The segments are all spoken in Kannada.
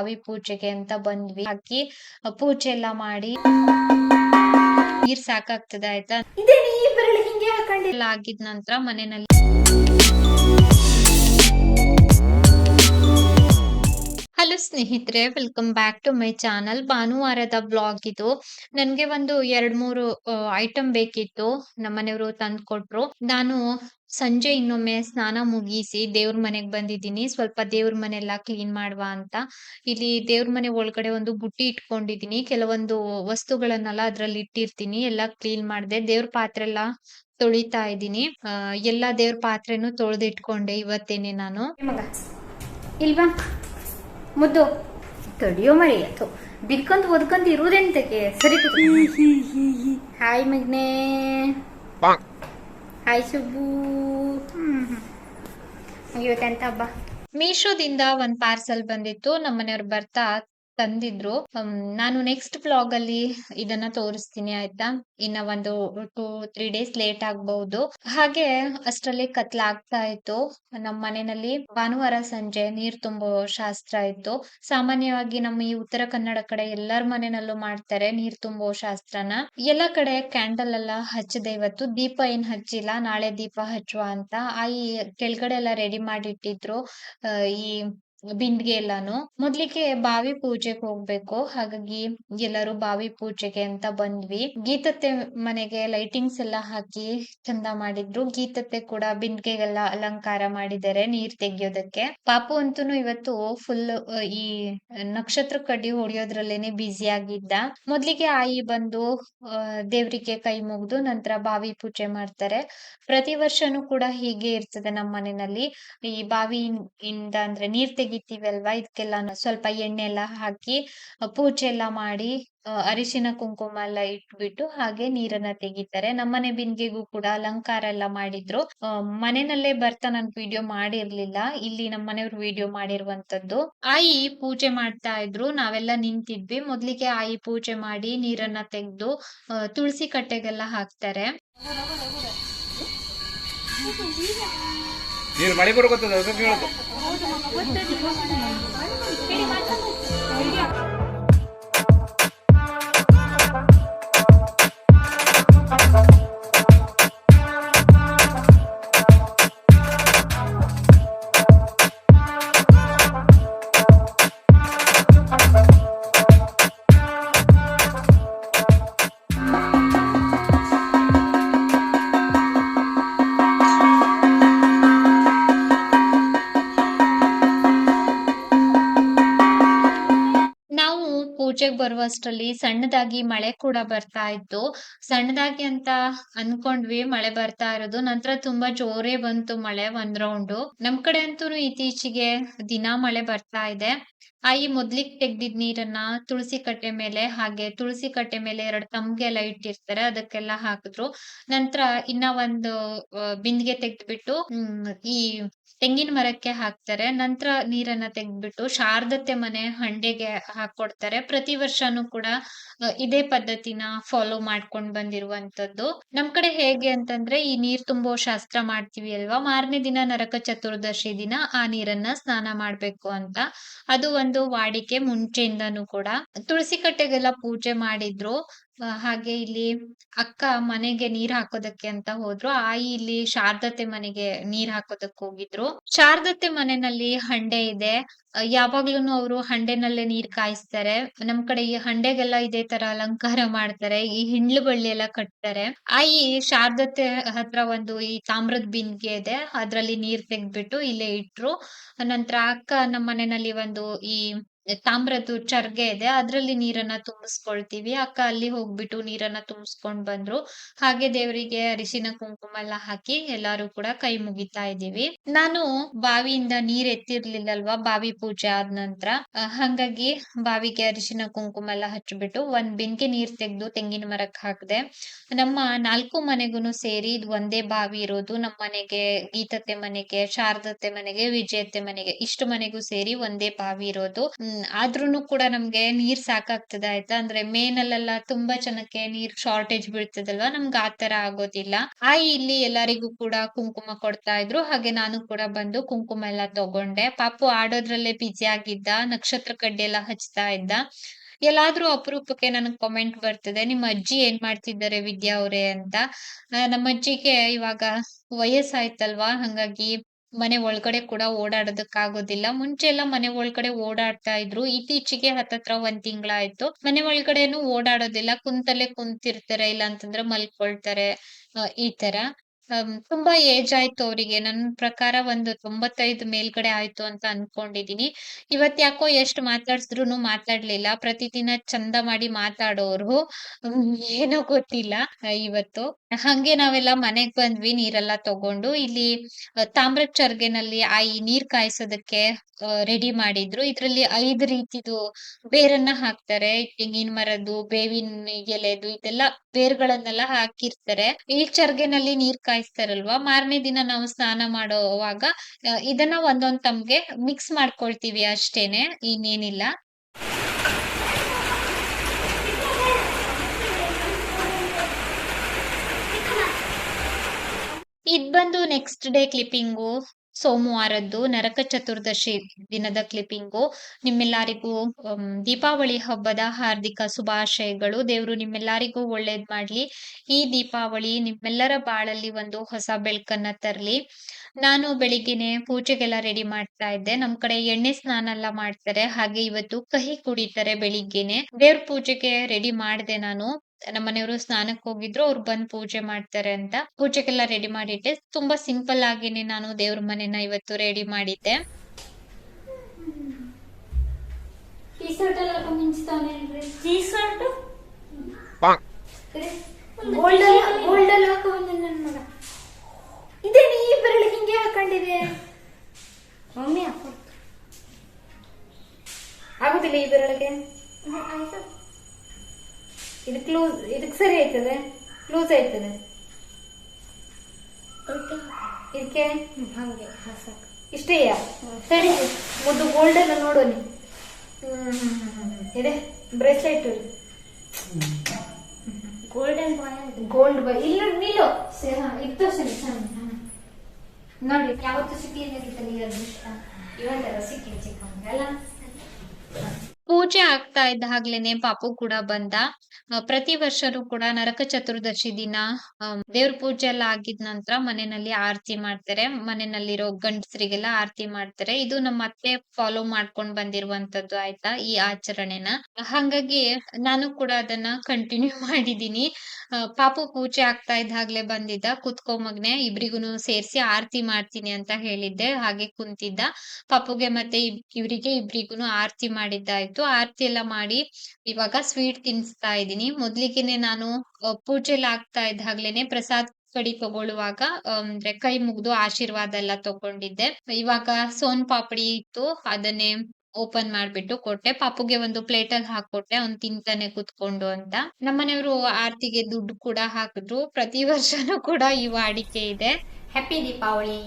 ಬಾವಿ ಪೂಜೆಗೆ ಅಂತ ಬಂದ್ವಿ. ಹಾಕಿ ಪೂಜೆ ಎಲ್ಲ ಮಾಡಿ ನೀರ್ ಸಾಕಾಗ್ತದೆ ಆಯ್ತಾ? ಹಿಂಗೆ ಹಾಕೊಂಡಿಲ್ಲ ಆಗಿದ ನಂತರ ಮನೆಯಲ್ಲಿ ಹಲೋ ಸ್ನೇಹಿತರೆ welcome back to my channel ಭಾನುವಾರದ ಬ್ಲಾಗ್ ಇದು. ನನಗೆ ಒಂದು ಎರಡ್ ಮೂರು ಐಟಮ್ ಬೇಕಿತ್ತು. ನಮ್ಮನೆಯವರು ತಂದು ಕೊಟ್ರು ನಾನು ಸಂಜೆ ಇನ್ನೊಮ್ಮೆ ಸ್ನಾನ ಮುಗಿಸಿ ದೇವ್ರ ಮನೆಗೆ ಬಂದಿದ್ದೀನಿ. ಸ್ವಲ್ಪ ದೇವ್ರ ಮನೆ ಎಲ್ಲ ಕ್ಲೀನ್ ಮಾಡುವ ಅಂತ. ಇಲ್ಲಿ ದೇವ್ರ ಮನೆ ಒಳಗಡೆ ಒಂದು ಬುಟ್ಟಿ ಇಟ್ಕೊಂಡಿದ್ದೀನಿ. ಕೆಲವೊಂದು ವಸ್ತುಗಳನ್ನೆಲ್ಲ ಅದ್ರಲ್ಲಿ ಇಟ್ಟಿರ್ತೀನಿ. ಎಲ್ಲ ಕ್ಲೀನ್ ಮಾಡಿದೆ. ದೇವ್ರ ಪಾತ್ರೆ ಎಲ್ಲ ತೊಳಿತಾ ಇದ್ದೀನಿ. ಎಲ್ಲಾ ದೇವ್ರ ಪಾತ್ರೆನೂ ತೊಳೆದಿಟ್ಕೊಂಡೆ ಇವತ್ತೇನೆ ನಾನು. ಇಲ್ವಾ? ಮುದ್ದು ತಡಿಯೋ ಮರಿ ಅಥೋ ಬಿದ್ಕೊಂತ ಒದ್ಕೊಂತ ಇರುವುದೆಂತಕ್ಕೆ ಸರಿ ಹಾಯ್ ಮಗ್ನೆ. ಹಾಯ್ ಸುಬ್ಬು. ಇವತ್ತೆಂತ ಹಬ್ಬ? ಮೀಶೋದಿಂದ ಒಂದ್ ಪಾರ್ಸೆಲ್ ಬಂದಿತ್ತು. ನಮ್ಮನೆಯವ್ರು ಬರ್ತಾ ತಂದಿದ್ರು. ನಾನು ನೆಕ್ಸ್ಟ್ ಬ್ಲಾಗ್ ಅಲ್ಲಿ ಇದನ್ನ ತೋರಿಸ್ತೀನಿ ಆಯ್ತಾ? ಇನ್ನ ಒಂದು ಟೂ ತ್ರೀ ಡೇಸ್ ಲೇಟ್ ಆಗ್ಬಹುದು. ಹಾಗೆ ಅಷ್ಟರಲ್ಲಿ ಕತ್ಲಾಗ್ತಾ ಇತ್ತು. ನಮ್ಮ ಮನೆಯಲ್ಲಿ ಭಾನುವಾರ ಸಂಜೆ ನೀರ್ ತುಂಬೋ ಶಾಸ್ತ್ರ ಇತ್ತು. ಸಾಮಾನ್ಯವಾಗಿ ನಮ್ಮ ಈ ಉತ್ತರ ಕನ್ನಡ ಕಡೆ ಎಲ್ಲರ ಮನೆಯಲ್ಲೂ ಮಾಡ್ತಾರೆ ನೀರ್ ತುಂಬೋ ಶಾಸ್ತ್ರನ. ಎಲ್ಲ ಕಡೆ ಕ್ಯಾಂಡಲ್ ಎಲ್ಲ ಹಚ್ಚದೆ ಇವತ್ತು. ದೀಪ ಏನ್ ಹಚ್ಚಿಲ್ಲ ನಾಳೆ ದೀಪ ಹಚ್ಚುವ ಅಂತ. ಆಯಿ ಕೆಳಗಡೆ ಎಲ್ಲ ರೆಡಿ ಮಾಡಿಟ್ಟಿದ್ರು. ಆ, ಈ ಬಿಂದಿಗೆ ಎಲ್ಲಾನು. ಮೊದ್ಲಿಗೆ ಬಾವಿ ಪೂಜೆಗೆ ಹೋಗ್ಬೇಕು. ಹಾಗಾಗಿ ಎಲ್ಲರೂ ಬಾವಿ ಪೂಜೆಗೆ ಅಂತ ಬಂದ್ವಿ. ಗೀತತ್ತೆ ಮನೆಗೆ ಲೈಟಿಂಗ್ಸ್ ಎಲ್ಲ ಹಾಕಿ ಚಂದ ಮಾಡಿದ್ರು. ಗೀತತ್ತೆ ಕೂಡ ಬಿಂದಿಗೆಗೆಲ್ಲ ಅಲಂಕಾರ ಮಾಡಿದ್ದಾರೆ ನೀರ್ ತೆಗಿಯೋದಕ್ಕೆ. ಪಾಪು ಅಂತೂ ಇವತ್ತು ಫುಲ್ ಈ ನಕ್ಷತ್ರ ಕಡ್ಡಿ ಹೊಡಿಯೋದ್ರಲ್ಲೇನೆ ಬ್ಯುಸಿ ಆಗಿದ್ದ. ಮೊದ್ಲಿಗೆ ಆಯಿ ಬಂದು ದೇವರಿಗೆ ದೇವ್ರಿಗೆ ಕೈ ಮುಗ್ದು ನಂತರ ಬಾವಿ ಪೂಜೆ ಮಾಡ್ತಾರೆ. ಪ್ರತಿ ವರ್ಷನೂ ಕೂಡ ಹೀಗೆ ಇರ್ತದೆ ನಮ್ಮ ಮನೆಯಲ್ಲಿ ಈ ಬಾವಿ ಇಂದ ಅಂದ್ರೆ ನೀರ್ ತೆಗಿತೀವಲ್ವಾ? ಇದಕ್ಕೆಲ್ಲ ಸ್ವಲ್ಪ ಎಣ್ಣೆ ಎಲ್ಲ ಹಾಕಿ ಪೂಜೆ ಎಲ್ಲ ಮಾಡಿ ಅರಿಶಿನ ಕುಂಕುಮ ಎಲ್ಲ ಇಟ್ಬಿಟ್ಟು ಹಾಗೆ ನೀರನ್ನ ತೆಗಿತಾರೆ. ನಮ್ಮನೆ ಬಿಂದಿಗೆಗೂ ಕೂಡ ಅಲಂಕಾರ ಎಲ್ಲ ಮಾಡಿದ್ರು. ಮನೆಯಲ್ಲೇ ಬರ್ತಾ ನಾನು ವಿಡಿಯೋ ಮಾಡಿರ್ಲಿಲ್ಲ. ಇಲ್ಲಿ ನಮ್ಮ ಮನೆಯವ್ರು ವಿಡಿಯೋ ಮಾಡಿರುವಂತದ್ದು ಆಯಿ ಪೂಜೆ ಮಾಡ್ತಾ ಇದ್ರು. ನಾವೆಲ್ಲ ನಿಂತಿದ್ವಿ. ಮೊದ್ಲಿಗೆ ಆಯಿ ಪೂಜೆ ಮಾಡಿ ನೀರನ್ನ ತೆಗೆದು ತುಳಸಿ ಕಟ್ಟೆಗೆಲ್ಲ ಹಾಕ್ತಾರೆ. ನೀರು ಮಳೆ ಬರೋಗೊತ್ತದ 我带你看看 ಪೂಜೆಗೆ ಬರುವಷ್ಟರಲ್ಲಿ ಸಣ್ಣದಾಗಿ ಮಳೆ ಕೂಡ ಬರ್ತಾ ಇತ್ತು. ಸಣ್ಣದಾಗಿ ಅಂತ ಅನ್ಕೊಂಡ್ವಿ ಮಳೆ ಬರ್ತಾ ಇರೋದು. ನಂತರ ತುಂಬಾ ಜೋರೇ ಬಂತು ಮಳೆ ಒಂದ್ ರೌಂಡು. ನಮ್ ಕಡೆ ಅಂತೂ ಇತ್ತೀಚೆಗೆ ದಿನಾ ಮಳೆ ಬರ್ತಾ ಇದೆ. ಆಯಿ ಮೊದ್ಲಿಗ್ ತೆಗ್ದಿದ್ ನೀರನ್ನ ತುಳಸಿ ಕಟ್ಟೆ ಮೇಲೆ ಹಾಗೆ ತುಳಸಿ ಕಟ್ಟೆ ಮೇಲೆ ಎರಡ್ ತಂಬ್ಗೆ ಎಲ್ಲ ಇಟ್ಟಿರ್ತಾರೆ ಅದಕ್ಕೆಲ್ಲ ಹಾಕಿದ್ರು. ನಂತರ ಇನ್ನ ಒಂದು ಆ, ಬಿಂದಿಗೆ ತೆಗ್ದ್ಬಿಟ್ಟು ಈ ತೆಂಗಿನ ಮರಕ್ಕೆ ಹಾಕ್ತಾರೆ. ನಂತರ ನೀರನ್ನ ತೆಗ್ದ್ಬಿಟ್ಟು ಶಾರದತ್ತೆ ಮನೆ ಹಂಡೆಗೆ ಹಾಕೊಡ್ತಾರೆ. ಪ್ರತಿ ವರ್ಷನೂ ಕೂಡ ಆ, ಇದೇ ಪದ್ಧತಿನ ಫಾಲೋ ಮಾಡ್ಕೊಂಡ್ ಬಂದಿರುವಂತದ್ದು ನಮ್ ಕಡೆ ಹೇಗೆ ಅಂತಂದ್ರೆ ಈ ನೀರ್ ತುಂಬೋ ಶಾಸ್ತ್ರ ಮಾಡ್ತೀವಿ ಅಲ್ವಾ? ಮಾರನೇ ದಿನ ನರಕ ಚತುರ್ದಶಿ ದಿನ ಆ ನೀರನ್ನ ಸ್ನಾನ ಮಾಡ್ಬೇಕು ಅಂತ. ಅದು ವಾಡಿಕೆ ಮುಂಚೆಯಿಂದಾನು ಕೂಡ. ತುಳಸಿ ಕಟ್ಟೆಗೆಲ್ಲ ಪೂಜೆ ಮಾಡಿದ್ರು. ಹಾಗೆ ಇಲ್ಲಿ ಅಕ್ಕ ಮನೆಗೆ ನೀರ್ ಹಾಕೋದಕ್ಕೆ ಅಂತ ಹೋದ್ರು. ಆಯಿ ಇಲ್ಲಿ ಶಾರ್ದತೆ ಮನೆಗೆ ನೀರ್ ಹಾಕೋದಕ್ಕೆ ಹೋಗಿದ್ರು. ಶಾರದತೆ ಮನೆಯಲ್ಲಿ ಹಂಡೆ ಇದೆ. ಯಾವಾಗ್ಲೂನು ಅವರು ಹಂಡೆನಲ್ಲೇ ನೀರ್ ಕಾಯಿಸ್ತಾರೆ. ನಮ್ ಕಡೆ ಈ ಹಂಡೆಗೆಲ್ಲ ಇದೇ ತರ ಅಲಂಕಾರ ಮಾಡ್ತಾರೆ. ಈ ಹಿಂಡ್ಲು ಬಳ್ಳಿ ಎಲ್ಲ ಕಟ್ತಾರೆ. ಆಯಿ ಶಾರದತೆ ಹತ್ರ ಒಂದು ಈ ತಾಮ್ರದ ಬಿಂದಿಗೆ ಇದೆ. ಅದ್ರಲ್ಲಿ ನೀರ್ ತೆಗ್ದ್ಬಿಟ್ಟು ಇಲ್ಲೇ ಇಟ್ರು. ನಂತರ ಅಕ್ಕ ನಮ್ಮ ಮನೆಯಲ್ಲಿ ಒಂದು ಈ ತಾಮ್ರದ್ದು ಚರ್ಗೆ ಇದೆ, ಅದ್ರಲ್ಲಿ ನೀರನ್ನ ತುಂಬಿಸ್ಕೊಳ್ತೀವಿ. ಅಕ್ಕ ಅಲ್ಲಿ ಹೋಗ್ಬಿಟ್ಟು ನೀರನ್ನ ತುಂಬಿಸ್ಕೊಂಡ್ ಬಂದ್ರು. ಹಾಗೆ ದೇವರಿಗೆ ಅರಿಶಿನ, ಕುಂಕುಮ ಎಲ್ಲ ಹಾಕಿ ಎಲ್ಲಾರು ಕೂಡ ಕೈ ಮುಗಿತಾ ಇದೀವಿ ನಾನು ಬಾವಿಯಿಂದ ನೀರ್ ಎತ್ತಿರ್ಲಿಲ್ಲಲ್ವಾ, ಬಾವಿ ಪೂಜೆ ಆದ ನಂತರ. ಹಂಗಾಗಿ ಬಾವಿಗೆ ಅರಿಶಿನ, ಕುಂಕುಮ ಎಲ್ಲ ಹಚ್ಚಿಬಿಟ್ಟು ಒಂದ್ ಬೆಂಕಿ ನೀರ್ ತೆಗ್ದು ತೆಂಗಿನ ಮರಕ್ ಹಾಕ್ದೆ. ನಮ್ಮ ನಾಲ್ಕು ಮನೆಗೂನು ಸೇರಿ ಇದು ಒಂದೇ ಬಾವಿ ಇರೋದು. ನಮ್ಮ ಮನೆಗೆ ಗೀತತೆ ಮನೆಗೆ ಶಾರದತೆ ಮನೆಗೆ ವಿಜಯತೆ ಮನೆಗೆ ಇಷ್ಟು ಮನೆಗೂ ಸೇರಿ ಒಂದೇ ಬಾವಿ ಇರೋದು. ಆದ್ರೂನು ಕೂಡ ನಮ್ಗೆ ನೀರ್ ಸಾಕಾಗ್ತದೆ ಆಯ್ತಾ? ಅಂದ್ರೆ ಮೇನಲ್ಲೆಲ್ಲ ತುಂಬಾ ಜನಕ್ಕೆ ನೀರ್ ಶಾರ್ಟೇಜ್ ಬೀಳ್ತದಲ್ವಾ? ನಮ್ಗೆ ಆತರ ಆಗೋದಿಲ್ಲ. ಆಯಿ ಇಲ್ಲಿ ಎಲ್ಲರಿಗೂ ಕೂಡ ಕುಂಕುಮ ಕೊಡ್ತಾ ಇದ್ರು. ಹಾಗೆ ನಾನು ಕೂಡ ಬಂದು ಕುಂಕುಮ ಎಲ್ಲ ತಗೊಂಡೆ. ಪಾಪು ಆಡೋದ್ರಲ್ಲೇ ಬಿಜಿ ಆಗಿದ್ದ ನಕ್ಷತ್ರ ಕಡ್ಡಿ ಎಲ್ಲ ಹಚ್ತಾ ಇದ್ದ. ಎಲ್ಲಾದ್ರೂ ಅಪರೂಪಕ್ಕೆ ನನಗ್ ಕಾಮೆಂಟ್ ಬರ್ತದೆ. ನಿಮ್ಮ ಅಜ್ಜಿ ಏನ್ ಮಾಡ್ತಿದ್ದಾರೆ ವಿದ್ಯಾ ಅವರೇ ಅಂತ. ಆ, ನಮ್ಮ ಅಜ್ಜಿಗೆ ಇವಾಗ ವಯಸ್ಸಾಯ್ತಲ್ವಾ? ಹಂಗಾಗಿ ಮನೆ ಒಳಗಡೆ ಕೂಡ ಓಡಾಡೋದಕ್ಕಾಗೋದಿಲ್ಲ. ಮುಂಚೆ ಎಲ್ಲ ಮನೆ ಒಳಗಡೆ ಓಡಾಡ್ತಾ ಇದ್ರು. ಇತ್ತೀಚೆಗೆ ಹತ್ತತ್ರ ಒಂದ್ ತಿಂಗಳಾಯ್ತು. ಮನೆ ಒಳಗಡೆನು ಓಡಾಡೋದಿಲ್ಲ. ಕುಂತಲ್ಲೇ ಕುಂತಿರ್ತಾರೆ ಇಲ್ಲ ಅಂತಂದ್ರೆ ಮಲ್ಕೊಳ್ತಾರೆ ಈ ತರ ತುಂಬಾ ಏಜ್ ಆಯ್ತು ಅವರಿಗೆ. ನನ್ ಪ್ರಕಾರ ಒಂದು ತೊಂಬತ್ತೈದು ಮೇಲ್ಗಡೆ ಆಯ್ತು ಅಂತ ಅನ್ಕೊಂಡಿದೀನಿ. ಇವತ್ ಯಾಕೋ ಎಷ್ಟ್ ಮಾತಾಡ್ಸಿದ್ರು ಮಾತಾಡ್ಲಿಲ್ಲ. ಪ್ರತಿದಿನ ಚಂದ ಮಾಡಿ ಮಾತಾಡೋರು. ಏನೋ ಗೊತ್ತಿಲ್ಲ ಇವತ್ತು. ಹಂಗೆ ನಾವೆಲ್ಲ ಮನೆಗ್ ಬಂದ್ವಿ, ನೀರೆಲ್ಲ ತಗೊಂಡು. ಇಲ್ಲಿ ತಾಮ್ರ ತಾಮ್ರದ ಚರ್ಗೆನಲ್ಲಿ ಆ ಈ ನೀರ್ ಕಾಯಿಸೋದಕ್ಕೆ ರೆಡಿ ಮಾಡಿದ್ರು. ಇದ್ರಲ್ಲಿ ಐದ್ ರೀತಿದು ಬೇರನ್ನ ಹಾಕ್ತಾರೆ. ತೆಂಗಿನ ಮರದ್ದು, ಬೇವಿನ ಎಲೆದು, ಇದೆಲ್ಲ ಬೇರ್ಗಳನ್ನೆಲ್ಲ ಹಾಕಿರ್ತಾರೆ. ಈ ಚರ್ಗೆನಲ್ಲಿ ನೀರ್ ಕಾಯಿಸ್ತಾರಲ್ವಾ ಮಾರನೇ ದಿನ ನಾವು ಸ್ನಾನ ಮಾಡೋವಾಗ ಇದನ್ನ ಒಂದೊಂದ್ ತಮ್ಗೆ ಮಿಕ್ಸ್ ಮಾಡ್ಕೊಳ್ತೀವಿ ಅಷ್ಟೇನೆ, ಇನ್ನೇನಿಲ್ಲ. ಇದ್ ಬಂದು ನೆಕ್ಸ್ಟ್ ಡೇ ಕ್ಲಿಪ್ಪಿಂಗು ಸೋಮವಾರದ್ದು ನರಕ ಚತುರ್ದಶಿ ದಿನದ ಕ್ಲಿಪ್ಪಿಂಗು. ನಿಮ್ಮೆಲ್ಲರಿಗೂ ದೀಪಾವಳಿ ಹಬ್ಬದ ಹಾರ್ದಿಕ ಶುಭಾಶಯಗಳು. ದೇವರು ನಿಮ್ಮೆಲ್ಲರಿಗೂ ಒಳ್ಳೇದ್ ಮಾಡ್ಲಿ. ಈ ದೀಪಾವಳಿ ನಿಮ್ಮೆಲ್ಲರ ಬಾಳಲ್ಲಿ ಒಂದು ಹೊಸ ಬೆಳಕನ್ನ ತರ್ಲಿ. ನಾನು ಬೆಳಿಗ್ಗೆನೆ ಪೂಜೆಗೆಲ್ಲ ರೆಡಿ ಮಾಡ್ತಾ ಇದ್ದೆ. ನಮ್ ಕಡೆ ಎಣ್ಣೆ ಸ್ನಾನ ಎಲ್ಲ ಮಾಡ್ತಾರೆ. ಹಾಗೆ ಇವತ್ತು ಕಹಿ ಕುಡಿತಾರೆ ಬೆಳಿಗ್ಗೆನೆ. ದೇವ್ರ ಪೂಜೆಗೆ ರೆಡಿ ಮಾಡ್ದೆ ನಾನು. ನಮ್ಮ ಮನೆಯವರು ಸ್ನಾನಕ್ಕೆ ಹೋಗಿದ್ರು ಅವ್ರು ಬಂದ್ ಪೂಜೆ ಮಾಡ್ತಾರೆ ಅಂತ. ಪೂಜೆಗೆಲ್ಲ ರೆಡಿ ಮಾಡಿಟ್ಟೆ ತುಂಬಾ ಸಿಂಪಲ್ ಆಗಿನೇ ನಾನು ದೇವ್ರ ಮನೆನ ಇವತ್ತು ರೆಡಿ ಮಾಡಿದ್ದೆ. ಟೀ ಲೂಸ್ ಇದಕ್ಕೆ ಸರಿ ಆಯ್ತದೆ? ಲೂಸ್ ಆಯ್ತದೆ. ಇದಕ್ಕೆ? ಹಂಗೆ. ಸಾಕು. ಇಷ್ಟೇಯಾ ಸರಿ ಮುದ್ದು ಗೋಲ್ಡ್ ಎಲ್ಲ ನೋಡು ನೀ ಇದೆ? Bracelet golden boy gold boy ಇಲ್ಲ ನೀಲು. ಇತ್ತು ಸರಿ. ನೋಡಿ ಯಾವತ್ತು ಸಿಕ್ಕಿಲ್ಲ ಅದೃಷ್ಟ ಇವತ್ತೆಲ್ಲ ಸಿಕ್ಕಿ ಚಿಕ್ಕಲ್ಲ ಪೂಜೆ ಆಗ್ತಾ ಇದ್ದ ಹಾಗ್ಲೇನೆ ಪಾಪು ಕೂಡ ಬಂದ. ಪ್ರತಿ ವರ್ಷನೂ ಕೂಡ ನರಕ ಚತುರ್ದಶಿ ದಿನ ದೇವ್ರ ಪೂಜೆ ಎಲ್ಲ ಆಗಿದ ನಂತರ ಮನೆಯಲ್ಲಿ ಆರತಿ ಮಾಡ್ತಾರೆ. ಮನೆಯಲ್ಲಿರೋ ಗಂಡಸರಿಗೆಲ್ಲ ಆರತಿ ಮಾಡ್ತಾರೆ. ಇದು ನಮ್ಮ ಅತ್ತೆ ಫಾಲೋ ಮಾಡ್ಕೊಂಡ್ ಬಂದಿರುವಂತದ್ದು ಆಯ್ತಾ ಈ ಆಚರಣೆನ. ಹಂಗಾಗಿ ನಾನು ಕೂಡ ಅದನ್ನ ಕಂಟಿನ್ಯೂ ಮಾಡಿದೀನಿ ಪಾಪು ಪೂಜೆ ಆಗ್ತಾ ಇದ್ದಾಗ್ಲೇ ಬಂದಿದ್ದ. ಕುತ್ಕೋ ಮಗ್ನೆ, ಇಬ್ರಿಗೂನು ಸೇರ್ಸಿ ಆರತಿ ಮಾಡ್ತೀನಿ ಅಂತ ಹೇಳಿದ್ದೆ. ಹಾಗೆ ಕುಂತಿದ್ದ. ಪಾಪುಗೆ ಮತ್ತೆ ಇವರಿಗೆ ಇಬ್ರಿಗೂನು ಆರತಿ ಮಾಡಿದ್ದಾಯ್ತು. ಆರತಿ ಎಲ್ಲ ಮಾಡಿ ಇವಾಗ ಸ್ವೀಟ್ ತಿನ್ಸ್ತಾ ಇದ್ದೀನಿ. ಮೊದ್ಲಿಗೆನೆ ನಾನು ಪೂಜೆಲ್ ಆಗ್ತಾ ಇದ್ದಾಗ್ಲೇನೆ ಪ್ರಸಾದ್ ಕಡಿ ತಗೊಳ್ಳುವಾಗ ಅಂದ್ರೆ ಕೈ ಮುಗ್ದು ಆಶೀರ್ವಾದ ಎಲ್ಲ ತಗೊಂಡಿದ್ದೆ. ಇವಾಗ ಸೋನ್ ಪಾಪಡಿ ಇತ್ತು. ಅದನ್ನೇ ಓಪನ್ ಮಾಡ್ಬಿಟ್ಟು ಕೊಟ್ಟೆ. ಪಾಪುಗೆ ಒಂದು ಪ್ಲೇಟ್ ಅಲ್ಲಿ ಹಾಕೊಟ್ಟೆ ಅವ್ನ್ ತಿಂತಾನೆ ಕುತ್ಕೊಂಡು ಅಂತ. ನಮ್ಮನೆಯವರು ಆರ್ತಿಗೆ ದುಡ್ಡು ಕೂಡ ಹಾಕಿದ್ರು. ಪ್ರತಿ ವರ್ಷನೂ ಕೂಡ ಈ ವಾಡಿಕೆ ಇದೆ. ಹ್ಯಾಪಿ ದೀಪಾವಳಿ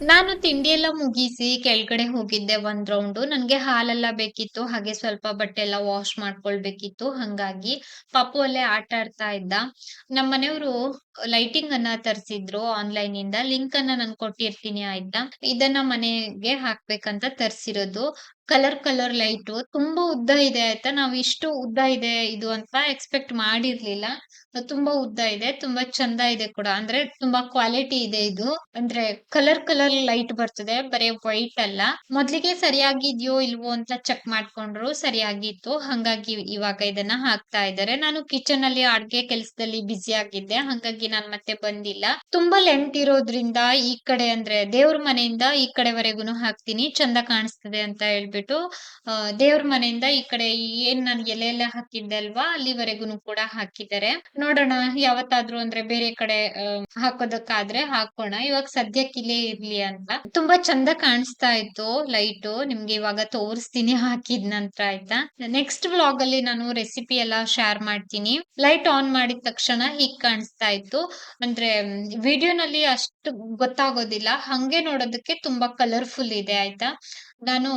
ನಾನು ತಿಂಡಿ ಎಲ್ಲ ಮುಗಿಸಿ ಕೆಳಗಡೆ ಹೋಗಿದ್ದೆ ಒಂದ್ ರೌಂಡು ನನ್ಗೆ ಹಾಲೆಲ್ಲ ಬೇಕಿತ್ತು, ಹಾಗೆ ಸ್ವಲ್ಪ ಬಟ್ಟೆ ಎಲ್ಲ ವಾಶ್ ಮಾಡ್ಕೊಳ್ಬೇಕಿತ್ತು. ಹಂಗಾಗಿ ಪಾಪು ಅಲ್ಲೇ ಆಟ ಆಡ್ತಾ ಇದ್ದ. ನಮ್ಮ ಮನೆಯವರು ಲೈಟಿಂಗ್ ಅನ್ನ ತರ್ಸಿದ್ರು ಆನ್ಲೈನ್ ಇಂದ. ಲಿಂಕ್ ಅನ್ನ ನಾನು ಕೊಟ್ಟಿರ್ತೀನಿ ಆಯ್ತಾ? ಇದನ್ನ ಮನೆಗೆ ಹಾಕ್ಬೇಕಂತ ತರ್ಸಿರೋದು. ಕಲರ್ ಕಲರ್ ಲೈಟು ತುಂಬಾ ಉದ್ದ ಇದೆ ಆಯ್ತಾ? ನಾವ್ ಇಷ್ಟು ಉದ್ದ ಇದೆ ಇದು ಅಂತ ಎಕ್ಸ್ಪೆಕ್ಟ್ ಮಾಡಿರ್ಲಿಲ್ಲ. ತುಂಬಾ ಉದ್ದ ಇದೆ, ತುಂಬಾ ಚಂದ ಇದೆ ಕೂಡ. ಅಂದ್ರೆ ತುಂಬಾ ಕ್ವಾಲಿಟಿ ಇದೆ ಇದು. ಅಂದ್ರೆ ಕಲರ್ ಕಲರ್ ಲೈಟ್ ಬರ್ತದೆ, ಬರೀ ವೈಟ್ ಅಲ್ಲ. ಮೊದ್ಲಿಗೆ ಸರಿಯಾಗಿದ್ಯೋ ಇಲ್ವೋ ಅಂತ ಚೆಕ್ ಮಾಡ್ಕೊಂಡ್ರು ಸರಿಯಾಗಿತ್ತು. ಹಂಗಾಗಿ ಇವಾಗ ಇದನ್ನ ಹಾಕ್ತಾ ಇದ್ದಾರೆ. ನಾನು ಕಿಚನ್ ಅಲ್ಲಿ ಅಡ್ಗೆ ಕೆಲ್ಸದಲ್ಲಿ ಬ್ಯುಸಿ ಆಗಿದ್ದೆ. ಹಂಗಾಗಿ ನಾನ್ ಮತ್ತೆ ಬಂದಿಲ್ಲ. ತುಂಬಾ ಲೆಂಟ್ ಇರೋದ್ರಿಂದ ಈ ಕಡೆ ಅಂದ್ರೆ ದೇವ್ರ ಮನೆಯಿಂದ ಈ ಕಡೆವರೆಗೂನು ಹಾಕ್ತೀನಿ. ಚಂದ ಕಾಣಿಸ್ತದೆ ಅಂತ ಹೇಳ್ಬಿಟ್ಟು. ಹೇಳ್ಬಿಟ್ಟು ದೇವ್ರ ಮನೆಯಿಂದ ಈ ಕಡೆ ಏನ್ ನಾನು ಎಲೆ ಎಲ್ಲ ಹಾಕಿದ್ದೆ ಅಲ್ವಾ ಅಲ್ಲಿವರೆಗೂ ಕೂಡ ಹಾಕಿದ್ದಾರೆ. ನೋಡೋಣ, ಯಾವತ್ತಾದ್ರೂ ಅಂದ್ರೆ ಬೇರೆ ಕಡೆ ಹಾಕೋದಕ್ಕಾದ್ರೆ ಹಾಕೋಣ. ಇವಾಗ ಸದ್ಯಕ್ಕೆ ಇಲ್ಲೇ ಇರ್ಲಿ ಅಂತ. ತುಂಬಾ ಚಂದ ಕಾಣಿಸ್ತಾ ಇತ್ತು ಲೈಟ್. ನಿಮ್ಗೆ ಇವಾಗ ತೋರಿಸ್ತೀನಿ ಹಾಕಿದ ನಂತರ ಆಯ್ತಾ? ನೆಕ್ಸ್ಟ್ ವ್ಲಾಗ್ ಅಲ್ಲಿ ನಾನು ರೆಸಿಪಿ ಎಲ್ಲ ಶೇರ್ ಮಾಡ್ತೀನಿ. ಲೈಟ್ ಆನ್ ಮಾಡಿದ ತಕ್ಷಣ ಹೀಗ್ ಕಾಣಿಸ್ತಾ ಇತ್ತು. ಅಂದ್ರೆ ವಿಡಿಯೋನಲ್ಲಿ ಅಷ್ಟು ಗೊತ್ತಾಗೋದಿಲ್ಲ. ಹಂಗೆ ನೋಡೋದಕ್ಕೆ ತುಂಬಾ ಕಲರ್ಫುಲ್ ಇದೆ, ಆಯ್ತಾ? ನಾನು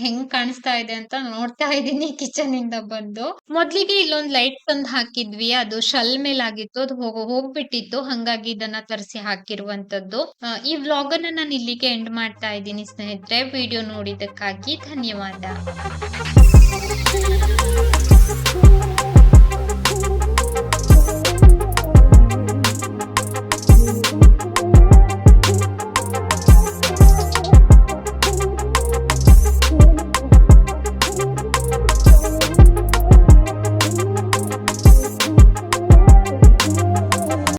ಹೆಂಗ್ ಕಾಣಿಸ್ತಾ ಇದೆ ಅಂತ ನೋಡ್ತಾ ಇದ್ದೀನಿ ಕಿಚನ್ ಇಂದ ಬಂದು. ಮೊದ್ಲಿಗೆ ಇಲ್ಲೊಂದ್ ಲೈಟ್ ತಂದ್ ಹಾಕಿದ್ವಿ, ಅದು ಶಲ್ ಮೇಲಾಗಿತ್ತು ಅದು ಹೋಗ, ಹೋಗ್ಬಿಟ್ಟಿತ್ತು, ಹಂಗಾಗಿ ಇದನ್ನ ತರಿಸಿ ಹಾಕಿರುವಂತದ್ದು. ಈ ವ್ಲಾಗ್ ಅನ್ನ ನಾನು ಇಲ್ಲಿಗೆ ಎಂಡ್ ಮಾಡ್ತಾ ಇದ್ದೀನಿ ಸ್ನೇಹಿತರೆ, ವಿಡಿಯೋ ನೋಡಿದಕ್ಕಾಗಿ ಧನ್ಯವಾದ.